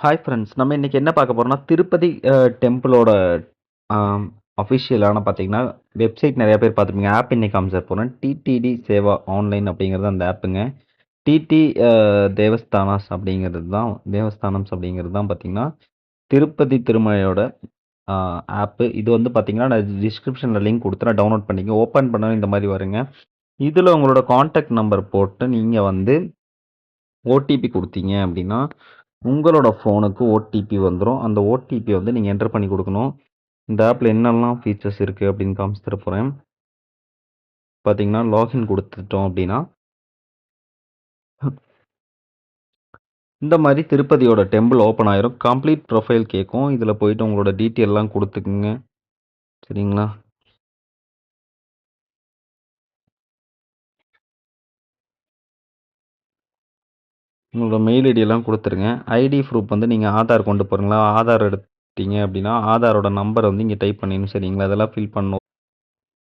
Hi friends. நம்ம இன்றைக்கி என்ன பார்க்க போகிறோம்னா திருப்பதி டெம்பிளோட அஃபிஷியலான பார்த்தீங்கன்னா, வெப்சைட் நிறையா பேர் பார்த்துருப்பீங்க. ஆப் இன்றைக்கி காமிச்சார் போகிறேன் டிடிடி சேவா ஆன்லைன் அப்படிங்கிறது அந்த ஆப்புங்க. டிடி தேவஸ்தானாஸ் அப்படிங்கிறது தான் தேவஸ்தானம்ஸ் அப்படிங்கிறது தான் பார்த்தீங்கன்னா, திருப்பதி திருமலையோட ஆப்பு. இது வந்து பார்த்தீங்கன்னா, நான் டிஸ்கிரிப்ஷனில் லிங்க் குடுத்துறேன். டவுன்லோட் பண்ணிக்கங்க. ஓப்பன் பண்ணா இந்த மாதிரி வருங்க. இதில் உங்களோட காண்டாக்ட் நம்பர் போட்டு நீங்கள் வந்து ஓடிபி கொடுத்தீங்க அப்படின்னா, உங்களோட ஃபோனுக்கு ஓடிபி வந்துடும் அந்த ஓடிபி வந்து நீங்கள் என்டர் பண்ணி கொடுக்கணும் இந்த ஆப்பில் என்னெல்லாம் ஃபீச்சர்ஸ் இருக்குது அப்படின்னு காமிச்சு தர பார்த்தீங்கன்னா, லாகின் கொடுத்துட்டோம் அப்படின்னா இந்த மாதிரி திருப்பதியோட டெம்பிள் ஓப்பன் ஆயிரும். கம்ப்ளீட் ப்ரொஃபைல் கேட்கும். இதில் போயிட்டு உங்களோட டீட்டெயிலெலாம் கொடுத்துக்குங்க சரிங்களா? உங்களோட மெயில் ஐடியெல்லாம் கொடுத்துருங்க ஐடி ப்ரூஃப் வந்து நீங்கள் ஆதார் கொண்டு போகிறீங்களா ஆதார் எடுத்தீங்க அப்படின்னா, ஆதாரோட நம்பர் வந்து இங்கே டைப் பண்ணிடணும். சரிங்களா? அதெல்லாம் ஃபில் பண்ணணும்.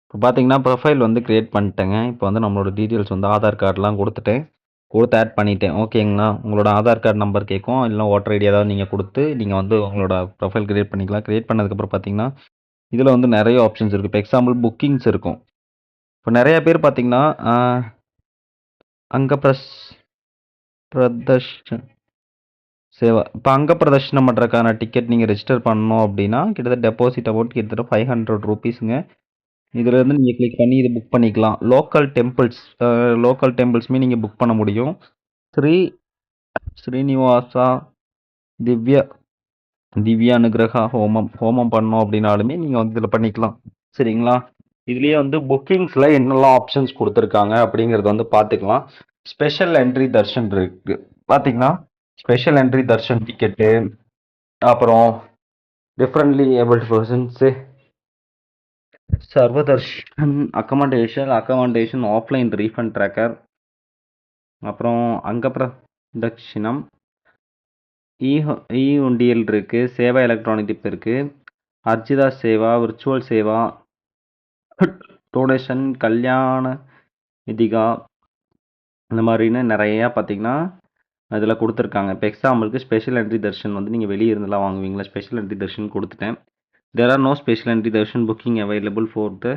இப்போ பார்த்தீங்கன்னா, ப்ரொஃபைல் வந்து கிரியேட் பண்ணிட்டேங்க. இப்போ வந்து நம்மளோட டீட்டெயில்ஸ் வந்து ஆதார் கார்டெலாம் கொடுத்துட்டேன் கொடுத்து ஆட் பண்ணிட்டேன். ஓகேங்களா? உங்களோட ஆதார் கார்டு நம்பர் கேட்கும். இல்ல ஓட்டர் ஐடி ஏதாவது நீங்கள் கொடுத்து நீங்கள் வந்து உங்களோட ப்ரொஃபைல் கிரியேட் பண்ணிக்கலாம். க்ரியேட் பண்ணதுக்கப்புறம் பார்த்தீங்கன்னா, இதில் வந்து நிறைய ஆப்ஷன்ஸ் இருக்குது இப்போ எக்ஸாம்பிள் புக்கிங்ஸ் இருக்கும். இப்போ நிறையா பேர் பார்த்தீங்கன்னா, அங்கே ப்ரெஸ் பிரதர்ஷன் சேவா. இப்போ அங்கே பிரதர்ஷனம் பண்ணுறதுக்கான டிக்கெட் நீங்கள் ரெஜிஸ்டர் பண்ணணும் அப்படின்னா, கிட்டத்தட்ட டெபாசிட் அமௌண்ட் கிட்டத்தட்ட ஃபைவ் ஹண்ட்ரட் ருபீஸுங்க இதுலேருந்து நீங்கள் கிளிக் பண்ணி இது புக் பண்ணிக்கலாம். லோக்கல் டெம்பிள்ஸ் லோக்கல் டெம்பிள்ஸ்மே நீங்கள் புக் பண்ண முடியும். ஸ்ரீ ஸ்ரீனிவாசா திவ்ய திவ்ய அனுகிரகா ஹோமம் ஹோமம் பண்ணோம் அப்படின்னாலுமே நீங்கள் வந்து இதில் பண்ணிக்கலாம். சரிங்களா? இதுலேயே வந்து புக்கிங்ஸில் என்னெல்லாம் ஆப்ஷன்ஸ் கொடுத்துருக்காங்க அப்படிங்கிறத வந்து பார்த்துக்கலாம். ஸ்பெஷல் என்ட்ரி தர்ஷன் இருக்கு. பார்த்தீங்கன்னா, ஸ்பெஷல் என்ட்ரி தர்ஷன் டிக்கெட்டு, அப்புறம் differently abled persons Sarvadarshan accommodation accommodation offline refund tracker அப்புறம் அங்க பிரதட்சிணம் e, இ இ உண்டியல் இருக்குது சேவா எலக்ட்ரானிக் டிப் இருக்குது அர்ஜிதா சேவா, விர்ச்சுவல் சேவா, டோனேஷன் கல்யாண விதிகா இந்த மாதிரின்னு நிறையா பார்த்தீங்கன்னா, அதில் கொடுத்துருக்காங்க இப்போ எக்ஸாம்பிளுக்கு ஸ்பெஷல் என்ட்ரி தர்ஷன் வந்து நீங்கள் வெளியே இருந்தெல்லாம் வாங்குவீங்களா ஸ்பெஷல் என்ட்ரி தர்ஷன் கொடுத்துட்டேன் there are no special entry darshan booking available for the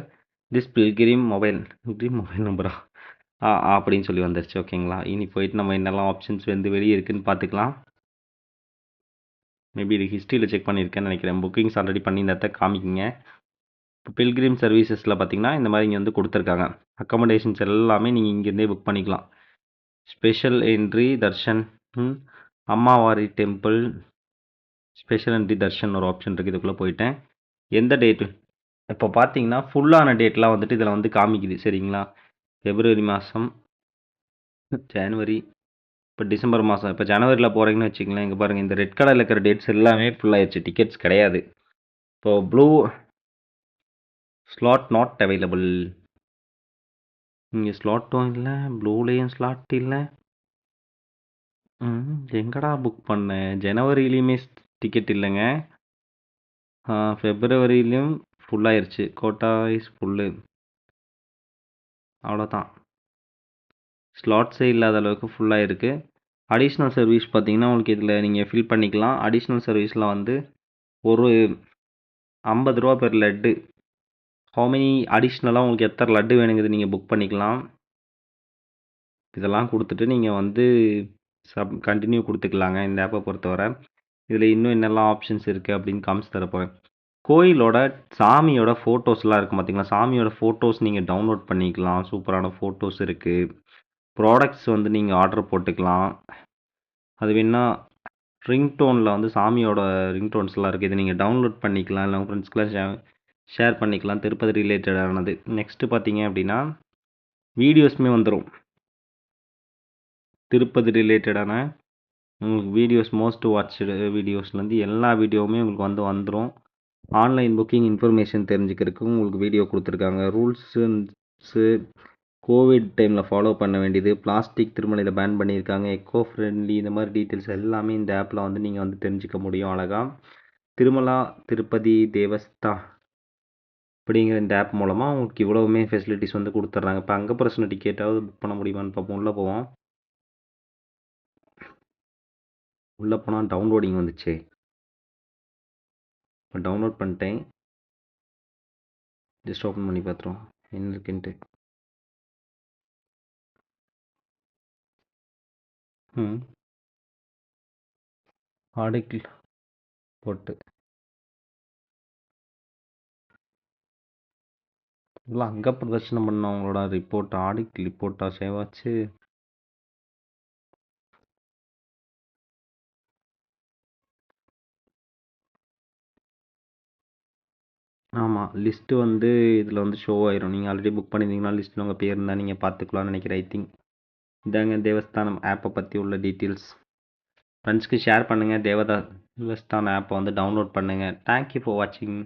this pilgrim mobile pilgrim mobile நம்பரா? ஆ அப்படின்னு சொல்லி வந்துருச்சு. ஓகேங்களா? இனி போயிட்டு நம்ம என்னெல்லாம் ஆப்ஷன்ஸ் வந்து வெளியே இருக்குன்னு பார்த்துக்கலாம். மேபி இது ஹிஸ்ட்ரியில் செக் பண்ணியிருக்கேன்னு நினைக்கிறேன் புக்கிங்ஸ் ஆல்ரெடி பண்ணியிருந்தத காமிக்கிங்க இப்போ பில்கிரிம் சர்வீசஸில் பார்த்தீங்கன்னா, இந்த மாதிரி இங்கே வந்து கொடுத்துருக்காங்க அக்கமடேஷன்ஸ் எல்லாமே நீங்கள் இங்கேருந்தே புக் பண்ணிக்கலாம். Special entry darshan Ammavari temple special entry darshan ஒரு ஆப்ஷன் இருக்குது இதுக்குள்ளே போயிட்டேன். எந்த டேட் இப்போ பார்த்தீங்கன்னா, ஃபுல்லான டேட்லாம் வந்துட்டு இதில் வந்து காமிக்குது. சரிங்களா? பிப்ரவரி மாதம் ஜனவரி, இப்போ டிசம்பர் மாதம் இப்போ ஜனவரியில் போகிறீங்கன்னு வச்சுக்கங்களேன், இங்கே பாருங்கள் இந்த ரெட் கலரில் இருக்கிற டேட்ஸ் எல்லாமே ஃபுல்லாகிடுச்சு டிக்கெட்ஸ் கிடையாது. இப்போது ப்ளூ ஸ்லாட் நாட் அவைலபிள். இங்கே ஸ்லாட்டும் இல்லை ப்ளூலேயும் ஸ்லாட் இல்லை ம். எங்கடா புக் பண்ணேன்? ஜனவரிலேயுமே டிக்கெட் இல்லைங்க ஃபெப்ரவரியிலையும் ஃபுல்லாயிருச்சு கோட்டா இஸ் ஃபுல்லு. அவ்வளோதான். ஸ்லாட்ஸே இல்லாத அளவுக்கு ஃபுல்லாக இருக்குது அடிஷ்னல் சர்வீஸ் பார்த்தீங்கன்னா, உங்களுக்கு இதில் நீங்கள் ஃபில் பண்ணிக்கலாம். அடிஷ்னல் சர்வீஸில் வந்து ஒரு ஐம்பது ரூபா பெர் லெட்டு ஹவு மெனி அடிஷ்னலாக உங்களுக்கு எத்தனை லட்டு வேணுங்கிறது நீங்கள் புக் பண்ணிக்கலாம். இதெல்லாம் கொடுத்துட்டு நீங்கள் வந்து சப் கண்டினியூ கொடுத்துக்கலாங்க இந்த ஆப்பை பொறுத்தவரை இதில் இன்னும் என்னெல்லாம் ஆப்ஷன்ஸ் இருக்குது அப்படின்னு காமிச்சு தரப்போகிறேன் கோயிலோட சாமியோட ஃபோட்டோஸ்லாம் இருக்குது பார்த்தீங்களா? சாமியோட ஃபோட்டோஸ் நீங்கள் டவுன்லோட் பண்ணிக்கலாம். சூப்பரான ஃபோட்டோஸ் இருக்குது ப்ராடக்ட்ஸ் வந்து நீங்கள் ஆர்டர் போட்டுக்கலாம். அது வேணால் ரிங்டோனில் வந்து சாமியோட ரிங்டோன்ஸ்லாம் இருக்குது இதை நீங்கள் டவுன்லோட் பண்ணிக்கலாம். இல்லை உங்கள் ஃப்ரெண்ட்ஸ்க்குலாம் ஷேர் பண்ணிக்கலாம். திருப்பதி ரிலேட்டடானது. நெக்ஸ்ட்டு பார்த்தீங்க அப்படின்னா, வீடியோஸுமே வந்துடும் திருப்பதி ரிலேட்டடான உங்களுக்கு வீடியோஸ் மோஸ்ட் வாட்ச்டு வீடியோஸ்லேருந்து எல்லா வீடியோவுமே உங்களுக்கு வந்து வந்துடும் ஆன்லைன் புக்கிங் இன்ஃபர்மேஷன் தெரிஞ்சுக்கிறதுக்கு உங்களுக்கு வீடியோ கொடுத்துருக்காங்க ரூல்ஸு கோவிட் டைமில் ஃபாலோ பண்ண வேண்டியது, பிளாஸ்டிக் திருமலையில பேன் பண்ணியிருக்காங்க. எக்கோ ஃப்ரெண்ட்லி இந்த மாதிரி டீட்டெயில்ஸ் எல்லாமே இந்த ஆப்பில் வந்து நீங்கள் வந்து தெரிஞ்சுக்க முடியும் அழகாக திருமலா திருப்பதி தேவஸ்தா அப்படிங்கிற இந்த ஆப் மூலமாக உங்களுக்கு இவ்வளவுமே ஃபெசிலிட்டிஸ் வந்து கொடுத்துட்றாங்க. இப்போ அங்கே பிரச்சனை டிக்கெட்டாவது புக் பண்ண முடியுமான்னு பார்ப்போம். உள்ளே போவோம். உள்ளே போனால் டவுன்லோடிங் வந்துச்சு. இப்போ டவுன்லோட் பண்ணிட்டேன். ஜஸ்ட் ஓப்பன் பண்ணி பார்த்துருவோம். என்ன இருக்குன்ட்டு. ம். ஆர்டிக்கிள் போட்டு. இல்லை அங்கே பிரதர்ஷனம் பண்ணவங்களோட ரிப்போர்ட் ஆடிட் ரிப்போர்ட்டாக சேவ் ஆச்சு ஆமாம் லிஸ்ட்டு வந்து இதில் வந்து ஷோ ஆயிரும். நீங்கள் ஆல்ரெடி புக் பண்ணியிருந்தீங்கன்னா லிஸ்ட்டில் உங்கள் பேர் இருந்தால் நீங்கள் பார்த்துக்கலாம்னு நினைக்கிறேன் ஐ திங்க் இதாங்க தேவஸ்தானம் ஆப்பை பற்றி உள்ள டீட்டெயில்ஸ் ஃப்ரெண்ட்ஸ்க்கு ஷேர் பண்ணுங்கள் தேவதா தேவஸ்தானம் ஆப்பை வந்து டவுன்லோட் பண்ணுங்கள் தேங்க்யூ ஃபார் வாட்சிங்